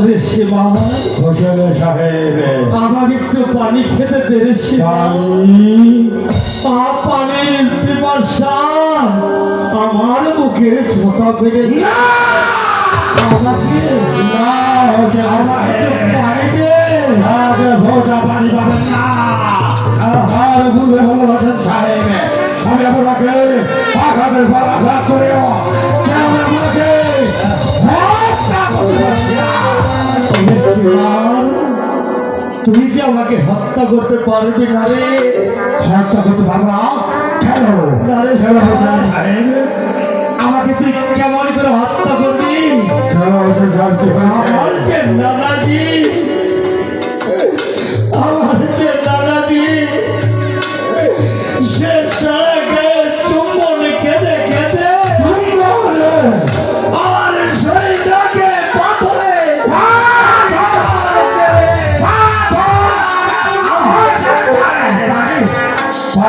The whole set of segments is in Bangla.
হোসেন সাহেব। আমার একটু পানি খেতে দেবে পা পানির পিপাসা আমার বুকের ছোটা পেরে আমাকে না হোসেন আমাকে একটু সাহেব পানি দে। আগে ভোটা পানি পাবেন না। আর ভুলে হল হোসেন সাহেব। আমি আপনাকে আঘাতের পর আঘাত করেও তুমি যে আমাকে হত্যা করতে পারবে না রে? হত্যা করতে পারব না? কেন? আমাকে তুই কেমন করে হত্যা করবি? আমার যে নানাজি আমার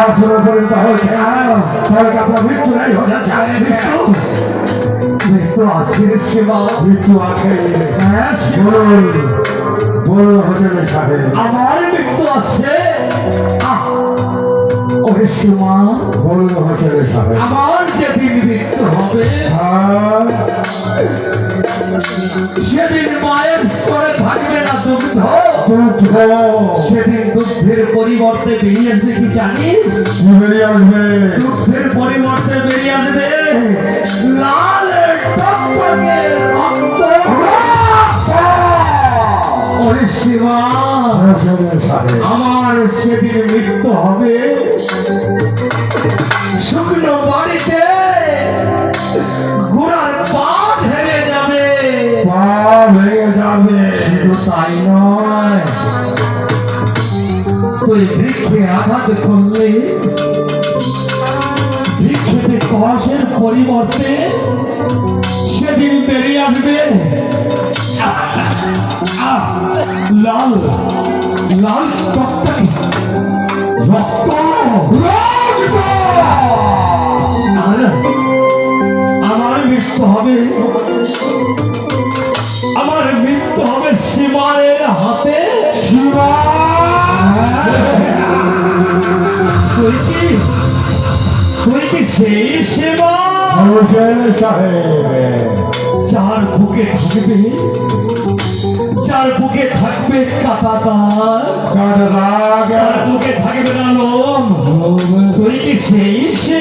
পাথর পরিণত হয়েছে তাহলে আপনার মৃত্যু নাই হতে চায় মৃত্যু। আছে সেবা মৃত্যু আছে। হ্যাঁ বলুন বলুন হোসেন সাহেব। আমার মৃত্যু আছে! ওরে সীমা বলুন হোসেন সাহেব। আমার মৃত্যু হবে। হ্যাঁ। সেদিন মায়ের স্তরে থাকবে না দুগ্ধ। দুঃখ সেদিন দুগ্ধের পরিবর্তে বেরিয়ে আসবে কি জানিস? বেরিয়ে আসবে? দুগ্ধের পরিবর্তে বেরিয়ে আসবে লাল টকটকে রক্ত। ওরে শিবা আমার সেদিন মৃত্যু হবে। শুকনো বাড়িতে ঘোড়ার পা ঢেলে যাবে। পা ভেঙে যাবে। শুধু তাই নয় বৃক্ষে আঘাত করলে বৃক্ষেতে কষের পরিবর্তে সেদিন বেরিয়ে আসবে। লাল লাল টকটকে রক্ত। আর মৃত্যু হবে। আমার মৃত্যু হবে সীমারের হাতে। শিবা তুই কি তুই কি সেই যার বুকে থাকবে যার বুকে থাকবে কাটাতার। বুকে থাকবে না লোম। তুই কি সেই সেবা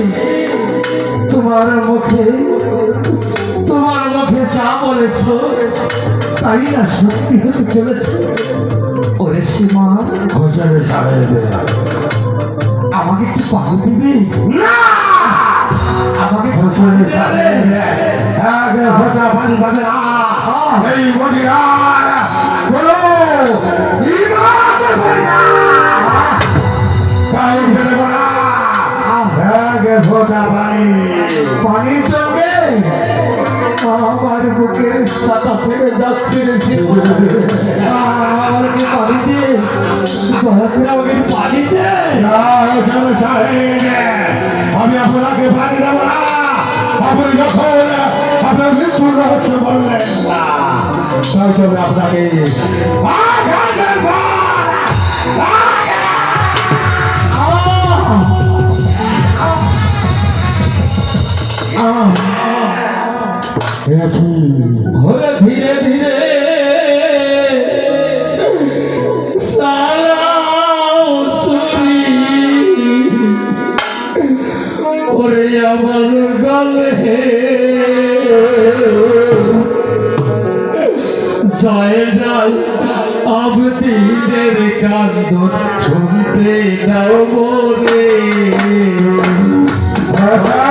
তোমার মুখে তোমার মুখে যা বলেছ তাই না সত্যি হতে চলেছে? ওরে সীমা সাহেব আমাকে একটু পানি দিবি? আমাকে হোসেন সাহেব আগে ফোটা পানি পাবে না। এই বলো তাই আগে ফোটা পানি পানির জন্যে আমার বুকের সাদা ফেলে যাচ্ছে পানি দে। আমাকে পানি দে। আমি আপনাকে পানি দেব না। আপনি যখন আপনার মৃত্যুর রহস্য বললেন না তাই তবে আপনাকে আঘাতের পর একই ঘরে ধীরে ধীরে আমার গলে জয় জয় আবদিনের কান্দন শুনতে দাও মোরে ভাষা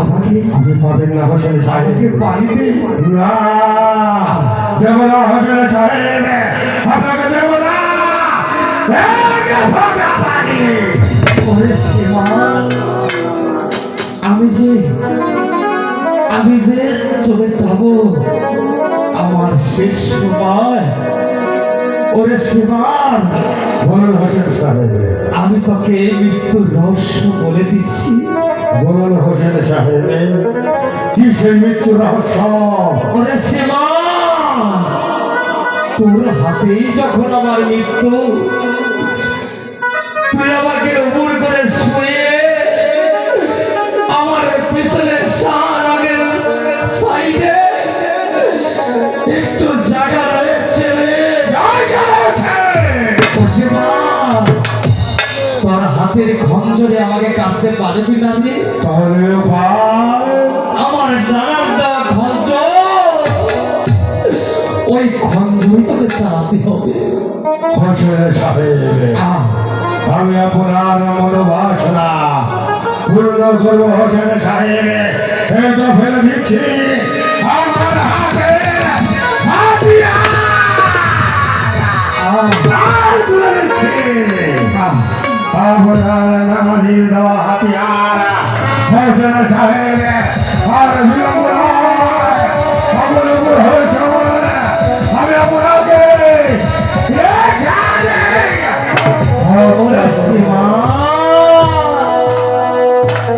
আমাকে পাবেন না হোসেন না। দেব না হোসেন সাহেব আপনাকে দেব না আমি যে আমি যে চলে যাব আমার শেষ সময়। ওরে শিবার বলুন হোসেন সাহেব আমি তোকে মৃত্যুর রহস্য বলে দিচ্ছি। বলুন হোসেন সাহেব কি সে মৃত্যুর রহস্য? ওরে তোর হাতেই যখন আমার মৃত্যু তুই আমাকে উপর হাতের খঞ্জরে আমাকে কাটতে পারবি না রে? তাহলে আমার নানার দেওয়া খঞ্জ। ওই খঞ্জই তোকে চালাতে হবে। আমি আপনার মনোবাসনা পূর্ণ করব হোসেন সাহেব। ফেলে দিচ্ছি। আমার হাতে! আর তুলে দিচ্ছি। নামাজির দেওয়া হাতিয়ার হোসেন সাহেব আর বিলম্ব অবলম্বন হয়েছে আমি আপনাকে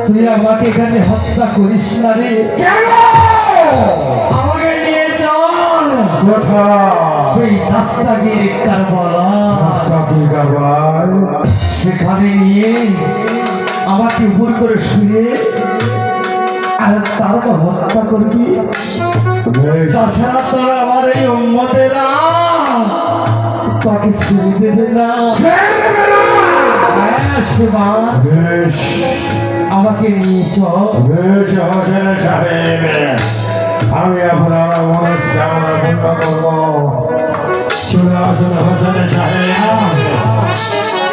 তুই আমাকে এখানে হত্যা করিস না রে। কেন? আমাকে নিয়ে চল কোথায় সেই দাস্তাগির কারবালা। কাকি গাবাই সেখানে নিয়ে আমাকে উপর করে শুয়ে আর তারপর হত্যা করবি? তাছাড়া তোরা আমার এই উম্মতেরা তাকে ছেড়ে দেবে না। হ্যাঁ, আমাকে নিয়ে চল। আমি আপনার মনস্কামনা পূর্ণ করব। চলে আসুন হোসেন সাহেব